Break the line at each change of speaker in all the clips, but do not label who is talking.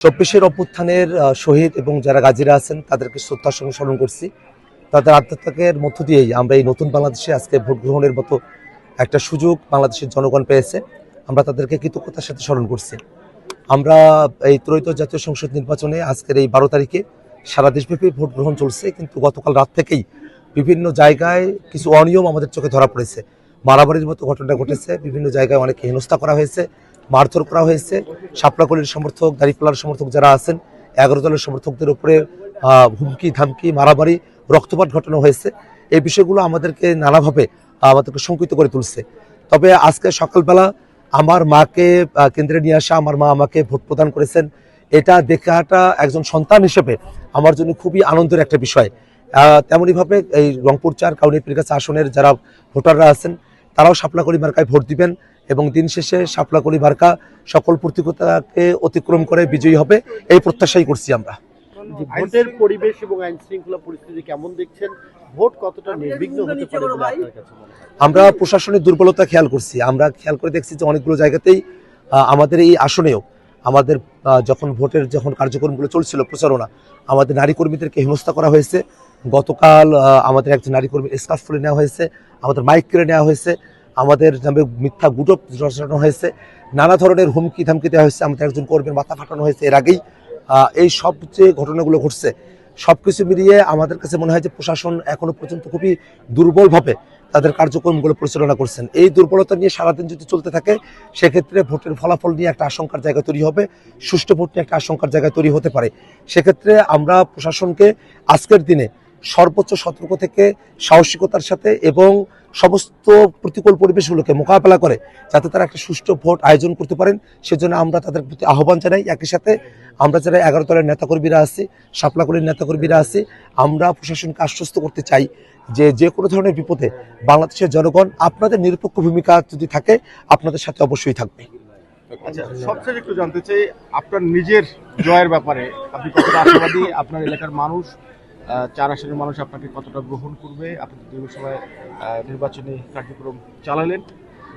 চব্বিশের অভ্যুত্থানের শহীদ এবং যারা গাজীরা আছেন, তাদেরকে শ্রদ্ধার সঙ্গে স্মরণ করছি। তাদের আত্মত্যাগের মধ্য দিয়েই আমরা এই নতুন বাংলাদেশে আজকে ভোট গ্রহণের মতো একটা সুযোগ বাংলাদেশের জনগণ পেয়েছে। আমরা তাদেরকে কৃতজ্ঞতার সাথে স্মরণ করছি। আমরা এই ত্রৈত জাতীয় সংসদ নির্বাচনে আজকের এই বারো তারিখে সারা দেশব্যাপী ভোট গ্রহণ চলছে, কিন্তু গতকাল রাত থেকেই বিভিন্ন জায়গায় কিছু অনিয়ম আমাদের চোখে ধরা পড়েছে। মারামারির মতো ঘটনা ঘটেছে। বিভিন্ন জায়গায় অনেক হেনস্থা করা হয়েছে। মারধর করা হয়েছে। শাপলাকলির সমর্থক দাঁড়িপাল্লার সমর্থক যারা আছেন এগারো দলের সমর্থকদের উপরে হুমকি ধামকি মারামারি রক্তপাত ঘটানো হয়েছে। এই বিষয়গুলো আমাদেরকে নানাভাবে আমাদেরকে শঙ্কিত করে তুলছে। তবে আজকে সকালবেলা আমার মাকে কেন্দ্রে নিয়ে আসা আমার মা আমাকে ভোট প্রদান করেছেন। এটা দেখাটা একজন সন্তান হিসেবে আমার জন্য খুবই আনন্দের একটা বিষয়। আহ, তেমনিভাবে এই রংপুর চার কাউনি পীরগাছা আসনের যারা ভোটাররা আছেন তারাও সাপলাকড়ি মার্কায় ভোট দিবেন এবং দিন শেষে সাপলাকড়ি মার্কা সকল প্রতিকূলতাকে অতিক্রম করে বিজয়ী হবে। এই প্রত্যাশাই করছি আমরা।
ভোটের পরিবেশ এবং আইন শৃঙ্খলা পরিস্থিতি কেমন দেখছেন? ভোট কতটা নির্বিঘ্ন হতে পারে বলে আপনার কাছে মনে হয়?
আমরা প্রশাসনের দুর্বলতা খেয়াল করছি। আমরা খেয়াল করে দেখছি যে অনেকগুলো জায়গাতেই আমাদের এই আসনেও আমাদের যখন ভোটের যখন কার্যক্রমগুলো চলছিল প্রচারণা, আমাদের নারী কর্মীদেরকে হেনস্থা করা হয়েছে। গতকাল আমাদের একজন নারী কর্মী স্কার্ফ খুলে নেওয়া হয়েছে, আমাদের মাইক কেড়ে নেওয়া হয়েছে, আমাদের নামে মিথ্যা গুটপ রচানো হয়েছে, নানা ধরনের হুমকি ধামকি দেওয়া হয়েছে, আমাদের একজন কর্মীর মাথা ফাটানো হয়েছে এর আগেই। এই সব যে ঘটনাগুলো ঘটছে সব কিছু মিলিয়ে আমাদের কাছে মনে হয় যে প্রশাসন এখনও পর্যন্ত খুবই দুর্বলভাবে তাদের কার্যক্রমগুলো পরিচালনা করছেন। এই দুর্বলতা নিয়ে সারাদিন যদি চলতে থাকে, সেক্ষেত্রে ভোটের ফলাফল নিয়ে একটা আশঙ্কার জায়গা তৈরি হবে, সুষ্ঠু ভোট নিয়ে একটা আশঙ্কার জায়গা তৈরি হতে পারে। সেক্ষেত্রে আমরা প্রশাসনকে আজকের দিনে সর্বোচ্চ সতর্ক থেকে, সাহসিকতার সাথে এবং সমস্ত প্রতিকূল পরিবেশগুলোকে মোকাবেলা করে যাতে তারা একটা সুষ্ঠু ভোট আয়োজন করতে পারেন, সেজন্য আমরা তাদের প্রতি আহ্বান জানাই। একই সাথে আমরা যারা এগারো দলের নেতাকর্মীরা আছি শাপলাকলির নেতাকর্মীরা আছি, আমরা প্রশাসনকে আশ্বস্ত করতে চাই যে যে কোনো ধরনের বিপদে বাংলাদেশের জনগণ আপনাদের নিরপেক্ষ ভূমিকা যদি থাকে, আপনাদের সাথে অবশ্যই থাকবে।
আচ্ছা সবচেয়ে একটু জানতে চাই, আপনার নিজের জয়ের ব্যাপারে আপনি কতটা আশাবাদী? আপনার এলাকার মানুষ চার আসনের মানুষ আপনাকে কতটা গ্রহণ করবে? আপনি দীর্ঘ সময় নির্বাচনী কার্যক্রম চালালেন।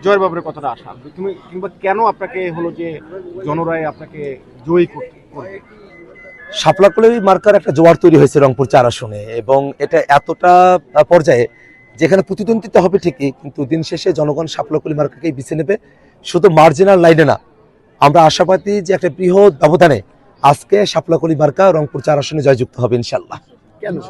জয়ের ব্যাপারে কতটা আশা? তুমি, কিংবা কেন আপনাকে হলো যে জনরায় আপনাকে জয়ী করতে করবে?
শাপলাকলি মার্কার একটা জোয়ার তৈরি হয়েছে রংপুর চার আসনে এবং এটা এতটা পর্যায়ে যেখানে প্রতিদ্বন্দ্বিতা হবে ঠিকই কিন্তু দিন শেষে জনগণ শাপলাকলি মার্কাকেই বেছে নেবে শুধু মার্জিনাল লাইনে না আমরা আশাবাদী যে একটা বৃহৎ ব্যবধানে আজকে শাপলাকলি মার্কা রংপুর চার আসনে জয়যুক্ত হবে ইনশাল্লাহ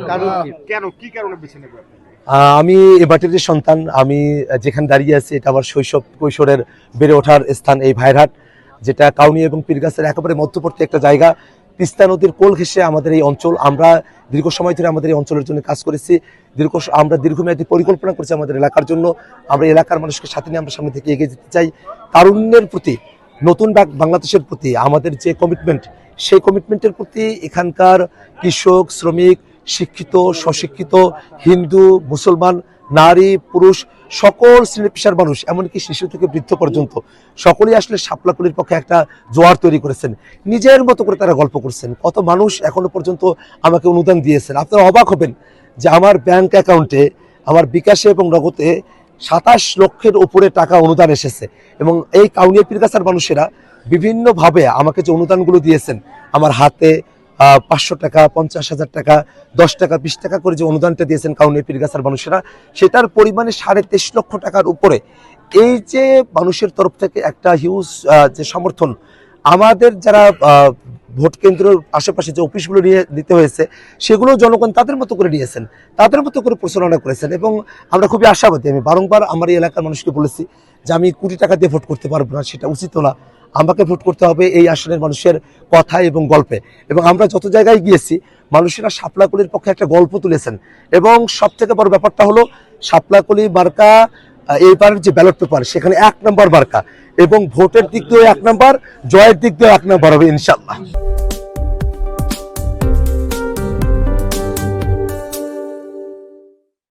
কারণ কি?
কেন কি কারণে বেছে নেবে আপনাকে?
আহ, আমি এ বাটির সন্তান আমি যেখানে দাঁড়িয়ে আছি এটা আমার শৈশব কৈশোরের বেড়ে ওঠার স্থান এই ভাইরহাট যেটা কাউনি এবং পীরগাছের একেবারে মধ্যবর্তী একটা জায়গা তিস্তা নদীর কোল ঘেঁষে আমাদের এই অঞ্চল, আমরা দীর্ঘ সময় ধরে আমাদের এই অঞ্চলের জন্য কাজ করেছি। দীর্ঘ আমরা দীর্ঘমেয়াদী পরিকল্পনা করেছি আমাদের এলাকার জন্য। আমরা এলাকার মানুষকে সাথে নিয়ে আমরা সামনে থেকে এগিয়ে যেতে চাই। তারুণ্যের প্রতি, নতুন বাংলাদেশের প্রতি, আমাদের যে কমিটমেন্ট সেই কমিটমেন্টের প্রতি এখানকার কৃষক, শ্রমিক, শিক্ষিত, স্বশিক্ষিত, হিন্দু, মুসলমান নারী, পুরুষ, সকল শ্রেণি পেশার মানুষ, এমনকি শিশু থেকে বৃদ্ধ পর্যন্ত, সকলেই আসলে শাপলাকুলির পক্ষে একটা জোয়ার তৈরি করেছেন। নিজের মতো করে তারা গল্প করছেন। কত মানুষ এখনও পর্যন্ত আমাকে অনুদান দিয়েছেন। আপনারা অবাক হবেন যে আমার ব্যাংক অ্যাকাউন্টে, আমার বিকাশে এবং নগদে সাতাশ লক্ষের উপরে টাকা অনুদান এসেছে এবং এই কাউনিয়া পীরগাছার মানুষেরা বিভিন্নভাবে আমাকে যে অনুদানগুলো দিয়েছেন, আমার হাতে পাঁচশো টাকা, পঞ্চাশ হাজার টাকা, দশ টাকা, বিশ টাকা করে যে অনুদানটা দিয়েছেন কাউনিয়া পীরগাছার মানুষেরা, সেটার পরিমাণে সাড়ে তেইশ লক্ষ টাকার উপরে। এই যে মানুষের তরফ থেকে একটা হিউজ যে সমর্থন, আমাদের যারা ভোট কেন্দ্রের আশেপাশে যে অফিসগুলো নিয়ে নিতে হয়েছে, সেগুলো জনগণ তাদের মতো করে নিয়েছেন, তাদের মতো করে প্রচারণা করেছেন এবং আমরা খুবই আশাবাদী। আমি বারংবার আমার এই এলাকার মানুষকে বলেছি যে আমি কোটি টাকা দিয়ে ভোট করতে পারব না, সেটা উচিত না। আমাকে ভোট করতে হবে এই আসনের মানুষের কথা এবং গল্পে। এবং আমরা যত জায়গায় গিয়েছি, মানুষেরা শাপলাকুলির পক্ষে একটা গল্প তুলেছেন। এবং সব থেকে বড় ব্যাপারটা হলো, শাপলাকুলি বার্কা এইবারের যে ব্যালট পেপার, সেখানে এক নম্বর বার্কা। এবং ভোটের দিক দিয়ে এক নম্বর, জয়ের দিক দিয়ে এক নম্বর হবে ইনশাল্লাহ